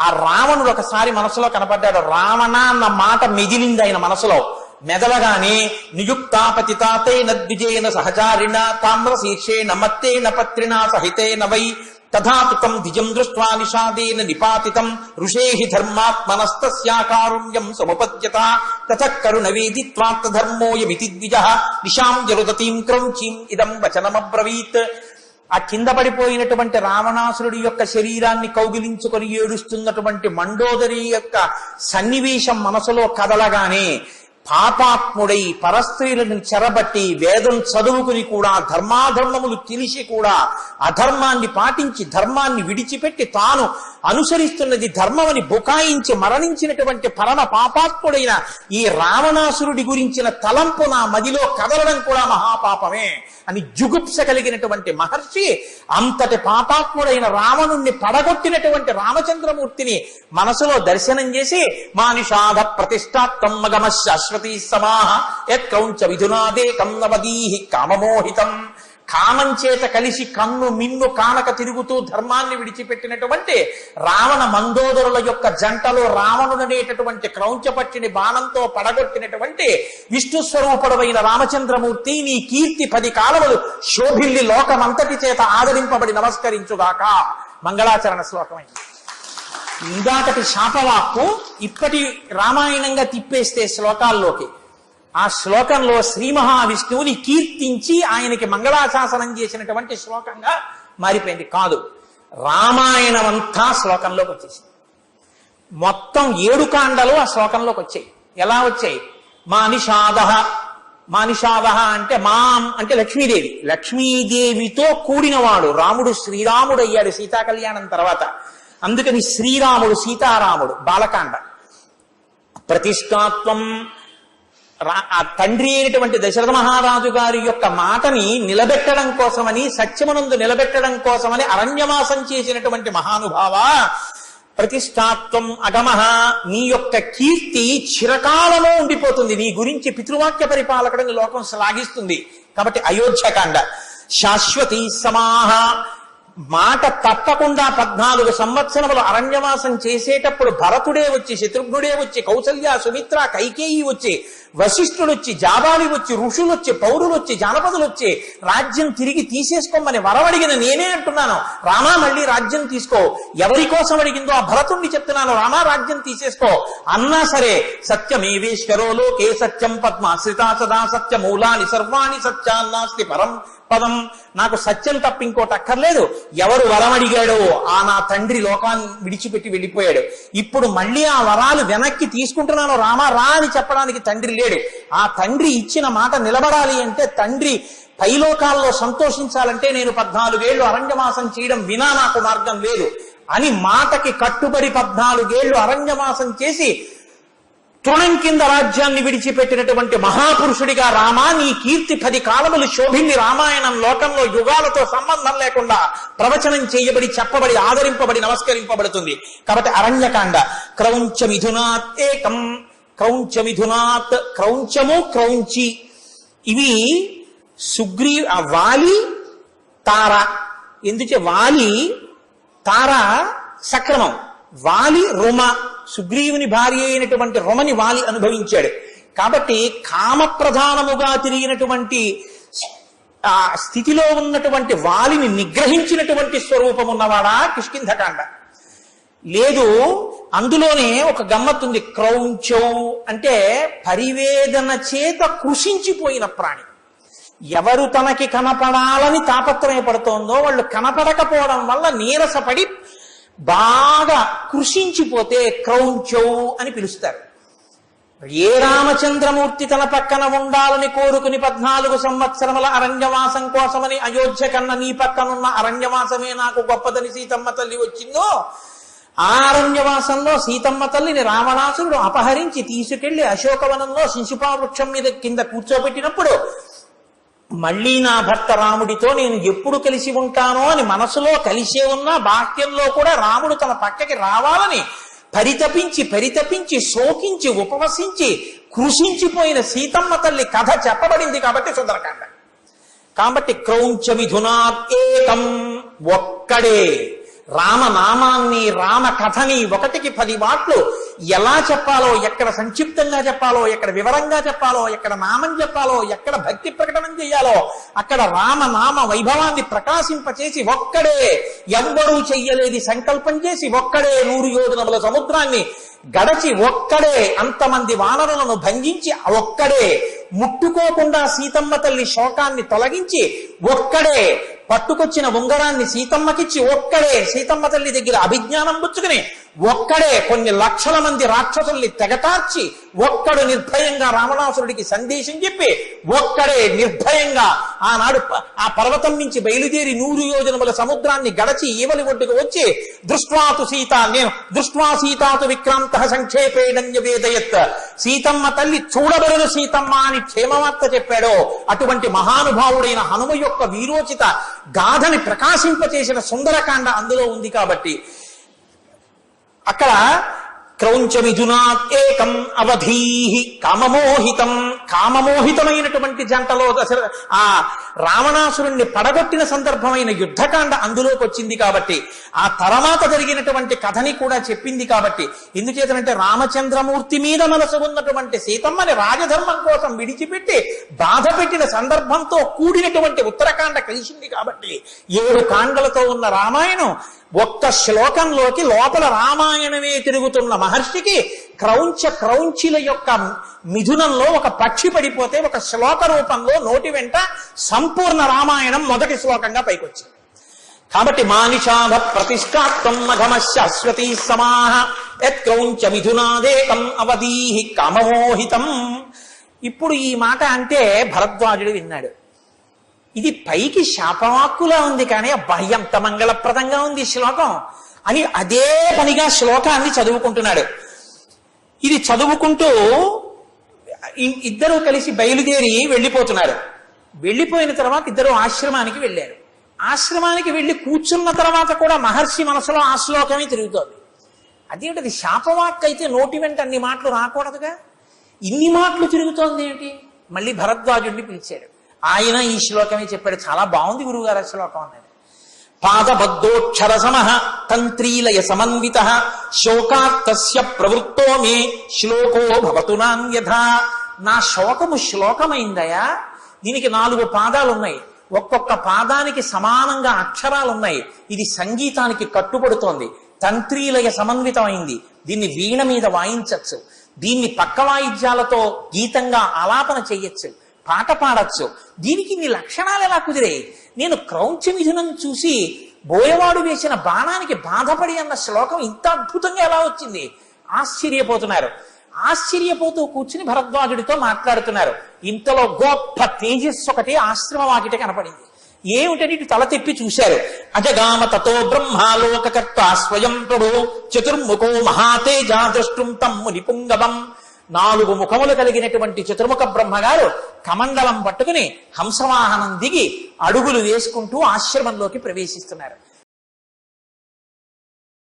ఆ రావణుడు ఒకసారి మనసులో కనపడ్డాడు. రావణ అన్న మాట మెదిలింది ఆయన మనసులో. మెదలగానే నియుక్తాపతితాతేన ద్విజేన సహచారిణ తామ్ర శీర్షే మత్తేన పత్రిణ సహితేన వై తథాతుతం ద్విజం దృష్ట్వా నిషాదేన నిపాతితం ఋషేహి ధర్మాత్మనస్తస్యాకారుణ్యం సముపద్యత తథ కరుణ వేదిత్వార్థధర్మోయమితి ద్విజ నిషాం జరుదతీం క్రౌంచీం ఇదం వచనమబ్రవీత్. ఆ కింద పడిపోయినటువంటి రావణాసురుడి యొక్క శరీరాన్ని కౌగిలించుకొని ఏడుస్తున్నటువంటి మండోదరి యొక్క సన్నివేశం మనసులో కదలగానే పాపాత్ముడై పరస్త్రీలను చెరబట్టి వేదం చదువుకుని కూడా ధర్మాధర్మములు తెలిసి కూడా అధర్మాన్ని పాటించి ధర్మాన్ని విడిచిపెట్టి తాను అనుసరిస్తున్నది ధర్మమని బుకాయించి మరణించినటువంటి పరమ పాపాత్ముడైన ఈ రావణాసురుడి గురించిన తలంపు నా మదిలో కదలడం కూడా మహాపాపమే అని జుగుప్స కలిగినటువంటి మహర్షి అంతటి పాపాత్ముడైన రావణుణ్ణి పడగొట్టినటువంటి రామచంద్రమూర్తిని మనసులో దర్శనం చేసి మానిషాధ ప్రతిష్టాత్తం మగమ సరస్వతీ సమాహ యత్కౌంచ విధునాదేకం నవదీహి కామమోహితం. కామం చేత కలిసి కన్ను మిన్ను కానక తిరుగుతూ ధర్మాన్ని విడిచిపెట్టినటువంటి రావణ మందోదరుల యొక్క జంటలో రావణుడనేటటువంటి క్రౌంచపక్షిని బాణంతో పడగొట్టినటువంటి విష్ణు స్వరూపుడమైన రామచంద్రమూర్తి నీ కీర్తి పది కాలములు శోభిల్లి లోకమంతటి చేత ఆదరింపబడి నమస్కరించుగాక. మంగళాచరణ శ్లోకమైంది. ఇందాకటి శాపవాక్కు ఇప్పటి రామాయణంగా తిప్పేస్తే శ్లోకాల్లోకి. ఆ శ్లోకంలో శ్రీ మహావిష్ణువుని కీర్తించి ఆయనకి మంగళాశాసనం చేసినటువంటి శ్లోకంగా మారిపోయింది. కాదు రామాయణం అంతా శ్లోకంలోకి వచ్చేసింది. మొత్తం ఏడు కాండలు ఆ శ్లోకంలోకి వచ్చాయి. ఎలా వచ్చాయి? మా నిషాద మా నిషాద అంటే మాం అంటే లక్ష్మీదేవి. లక్ష్మీదేవితో కూడినవాడు. రాముడు శ్రీరాముడు అయ్యాడు సీతా కళ్యాణం తర్వాత. అందుకని శ్రీరాముడు సీతారాముడు బాలకాండ. ప్రతిష్టాత్వం ఆ తండ్రి అయినటువంటి దశరథ మహారాజు గారి యొక్క మాటని నిలబెట్టడం కోసమని సత్యమునందు నిలబెట్టడం కోసమని అరణ్యవాసం చేసినటువంటి మహానుభావ ప్రతిష్టాత్వం అగమహ నీ యొక్క కీర్తి చిరకాలము ఉండిపోతుంది. నీ గురించి పితృవాక్య పరిపాలకుడిని లోకం శ్లాఘిస్తుంది కాబట్టి అయోధ్యకాండ. శాశ్వతీ సమాహ మాట తప్పకుండా పద్నాలుగు సంవత్సరములు అరణ్యవాసం చేసేటప్పుడు భరతుడే వచ్చి శత్రుఘ్నుడే వచ్చి కౌసల్య సుమిత్ర కైకేయి వచ్చి వశిష్ఠుడు వచ్చి జాబాలి వచ్చి ఋషులు వచ్చి పౌరులు వచ్చి జానపదులు వచ్చి రాజ్యం తిరిగి తీసేసుకోమని వరవడిగిన నేనే అంటున్నాను. రామా మళ్ళీ రాజ్యం తీసుకో. ఎవరి కోసం అడిగిందో ఆ భరతుణ్ణి చెప్తున్నాను. రామా రాజ్యం తీసేసుకో. అన్నా సరే సత్యమేవేశ్వరో కే సత్యం పద్మాశ్రితా సదా సత్య మూలాని సర్వాణి సత్యాన్నాస్తి పరం పదం. నాకు సత్యం తప్ప ఇంకోటి అక్కర్లేదు. ఎవరు వరం అడిగాడో ఆ నా తండ్రి లోకాన్ని విడిచిపెట్టి వెళ్ళిపోయాడు. ఇప్పుడు మళ్ళీ ఆ వరాలు వెనక్కి తీసుకుంటున్నాను రామా రా అని చెప్పడానికి తండ్రి లేడు. ఆ తండ్రి ఇచ్చిన మాట నిలబడాలి అంటే తండ్రి పైలోకాల్లో సంతోషించాలంటే నేను పద్నాలుగేళ్ళు అరణ్యమాసం చేయడం వినా నాకు మార్గం లేదు అని మాటకి కట్టుబడి పద్నాలుగేళ్ళు అరణ్యమాసం చేసి తృణం కింద రాజ్యాన్ని విడిచిపెట్టినటువంటి మహాపురుషుడిగా రామా నీ కీర్తి పది కాలములు శోభింది రామాయణం లోకంలో యుగాలతో సంబంధం లేకుండా ప్రవచనం చేయబడి చెప్పబడి ఆదరింపబడి నమస్కరింపబడుతుంది. కాబట్టి అరణ్యకాండ. క్రౌంచ మిథునాత్ ఏకం. క్రౌంచ మిథునాత్ క్రౌంచము క్రౌంచి. ఇవి సుగ్రీ వాలి తార. ఎందుచే వాలి తార సక్రమం. వాలి రుమ. సుగ్రీవుని భార్య అయినటువంటి రుమని వాలి అనుభవించాడు. కాబట్టి కామప్రధానముగా తిరిగినటువంటి ఆ స్థితిలో ఉన్నటువంటి వాలిని నిగ్రహించినటువంటి స్వరూపం ఉన్నవాడా కిష్కింధకాండ. లేదు అందులోనే ఒక గమ్మత్తుంది క్రౌంచౌ అంటే పరివేదన చేత కృషించిపోయిన ప్రాణి. ఎవరు తనకి కనపడాలని తాపత్రయపడుతోందో వాళ్ళు కనపడకపోవడం వల్ల నీరసపడి బాగా కృషించిపోతే క్రౌంచౌ అని పిలుస్తారు. ఏ రామచంద్రమూర్తి తన పక్కన ఉండాలని కోరుకుని పద్నాలుగు సంవత్సరముల అరణ్యవాసం కోసమని అయోధ్య కన్నా నీ పక్కనున్న అరణ్యవాసమే నాకు గొప్పదని సీతమ్మ తల్లి వచ్చిందో ఆ అరణ్యవాసంలో సీతమ్మ తల్లిని రావణాసురుడు అపహరించి తీసుకెళ్ళి అశోకవనంలో శిశుపా వృక్షం మీద కింద కూర్చోబెట్టినప్పుడు మళ్ళీ నా భర్త రాముడితో నేను ఎప్పుడు కలిసి ఉంటానో అని మనసులో కలిసే ఉన్నా బాహ్యంలో కూడా రాముడు తన పక్కకి రావాలని పరితపించి పరితపించి శోకించి ఉపవసించి కృషించిపోయిన సీతమ్మ తల్లి కథ చెప్పబడింది కాబట్టి సుందరకాండ. కాబట్టి క్రౌంచ విధునా ఒక్కడే. రామనామాన్ని రామ కథని ఒకటికి పది వాట్లు ఎలా చెప్పాలో ఎక్కడ సంక్షిప్తంగా చెప్పాలో ఎక్కడ వివరంగా చెప్పాలో ఎక్కడ నామం చెప్పాలో ఎక్కడ భక్తి ప్రకటన చేయాలో అక్కడ రామనామ వైభవాన్ని ప్రకాశింపచేసి ఒక్కడే ఎవ్వరూ చెయ్యలేది సంకల్పం చేసి ఒక్కడే నూరు యోజనముల సముద్రాన్ని గడచి ఒక్కడే అంతమంది వానరులను భంగించి ఒక్కడే ముట్టుకోకుండా సీతమ్మ తల్లి శోకాన్ని తొలగించి ఒక్కడే పట్టుకొచ్చిన ఉంగరాన్ని సీతమ్మకిచ్చి ఒక్కడే సీతమ్మ తల్లి దగ్గర అభిజ్ఞానం పుచ్చుకుని ఒక్కడే కొన్ని లక్షల మంది రాక్షసుల్ని తెగటార్చి ఒక్కడు నిర్భయంగా రావణాసురుడికి సందేశం చెప్పి ఒక్కడే నిర్భయంగా ఆనాడు ఆ పర్వతం నుంచి బయలుదేరి నూరు యోజనముల సముద్రాన్ని గడచి ఈవలి ఒడ్డుకు వచ్చి దృష్వాతు సీత నేను దృష్వా సీతాతు విక్రాంత సంక్షేపేణ్య వేదయత్. సీతమ్మ తల్లి చూడబడను సీతమ్మ అని క్షేమవార్త చెప్పాడో అటువంటి మహానుభావుడైన హనుమ యొక్క వీరోచిత గాథని ప్రకాశింపచేసిన సుందరకాండ అందులో ఉంది కాబట్టి అక్కడ క్రౌంచమిథునాత్ ఏకం అవధీ కామమోహితం. కామమోహితమైనటువంటి జంటలో దశర ఆ రావణాసురుణ్ణి పడగొట్టిన సందర్భమైన యుద్ధకాండ అందులోకి వచ్చింది కాబట్టి ఆ తర్వాత జరిగినటువంటి కథని కూడా చెప్పింది కాబట్టి ఎందుచేతనంటే రామచంద్రమూర్తి మీద మనసు ఉన్నటువంటి సీతమ్మని రాజధర్మం కోసం విడిచిపెట్టి బాధ పెట్టిన సందర్భంతో కూడినటువంటి ఉత్తరకాండ కలిసింది కాబట్టి ఏడు కాండలతో ఉన్న రామాయణం ఒక్క శ్లోకంలోకి లోపల రామాయణమే తిరుగుతున్న మహర్షికి క్రౌంచ క్రౌంచిల యొక్క మిథునంలో ఒక పక్షి పడిపోతే ఒక శ్లోక రూపంలో నోటి వెంట సంపూర్ణ రామాయణం మొదటి శ్లోకంగా పైకొచ్చింది. కాబట్టి మానిషాభ ప్రతిష్టాత్వం మఘమ శాశ్వతీ సమాహ యత్క్రౌంచ మిథునాదేకం అవధీహి కామమోహితం. ఇప్పుడు ఈ మాట అంటే భరద్వాజుడు విన్నాడు. ఇది పైకి శాపవాక్కులా ఉంది కానీ అబ్బా ఎంత మంగళప్రదంగా ఉంది శ్లోకం. అని అదే పనిగా శ్లోకాన్ని చదువుకుంటున్నాడు. ఇది చదువుకుంటూ ఇద్దరూ కలిసి బయలుదేరి వెళ్ళిపోతున్నారు. వెళ్ళిపోయిన తర్వాత ఇద్దరు ఆశ్రమానికి వెళ్ళారు. ఆశ్రమానికి వెళ్ళి కూర్చున్న తర్వాత కూడా మహర్షి మనసులో ఆ శ్లోకమే తిరుగుతోంది. అదేంటది? శాపవాక్ అయితే నోటి వెంట అన్ని మాటలు రాకూడదుగా? ఇన్ని మాటలు తిరుగుతోంది ఏంటి మళ్ళీ భరద్వాజుడిని పిలిచాడు. ఆయన ఈ శ్లోకమే చెప్పాడు? చాలా బాగుంది గురువుగారు ఆ శ్లోకం అనేది. పాదబద్ధోక్షర సమ తంత్రీలయ సమన్విత శోకాత్తస్య ప్రవృత్తో మే శ్లోకో భవతు నాన్యథా నా శోకము శ్లోకమైందయా? దీనికి నాలుగు పాదాలు ఉన్నాయి ఒక్కొక్క పాదానికి సమానంగా అక్షరాలు ఉన్నాయి ఇది సంగీతానికి కట్టుబడుతోంది. తంత్రీలయ సమన్వితమైంది. దీన్ని వీణ మీద వాయించచ్చు. దీన్ని పక్క వాయిద్యాలతో గీతంగా ఆలాపన చెయ్యొచ్చు పాట పాడచ్చు. దీనికి నీ లక్షణాలు ఎలా కుదిరాయి నేను క్రౌంచ మిథునం చూసి బోయవాడు వేసిన బాణానికి బాధపడి అన్న శ్లోకం ఇంత అద్భుతంగా ఎలా వచ్చింది? ఆశ్చర్యపోతున్నారు. ఆశ్చర్యపోతూ కూర్చుని భరద్వాజుడితో మాట్లాడుతున్నారు. ఇంతలో గొప్ప తేజస్సు ఒకటి ఆశ్రమ వాకిట కనపడింది. ఏమిటని ఇటు తల తిప్పి చూశారు. అజగామ తతో బ్రహ్మాలోకర్త స్వయం ప్రభు చతుర్ముఖో మహాతేజా దృష్టుం తమ్ము నిపుంగమం నాలుగు ముఖములు కలిగినటువంటి చతుర్ముఖ బ్రహ్మగారు కమండలం పట్టుకుని హంసవాహనం దిగి అడుగులు వేసుకుంటూ ఆశ్రమంలోకి ప్రవేశిస్తున్నారు.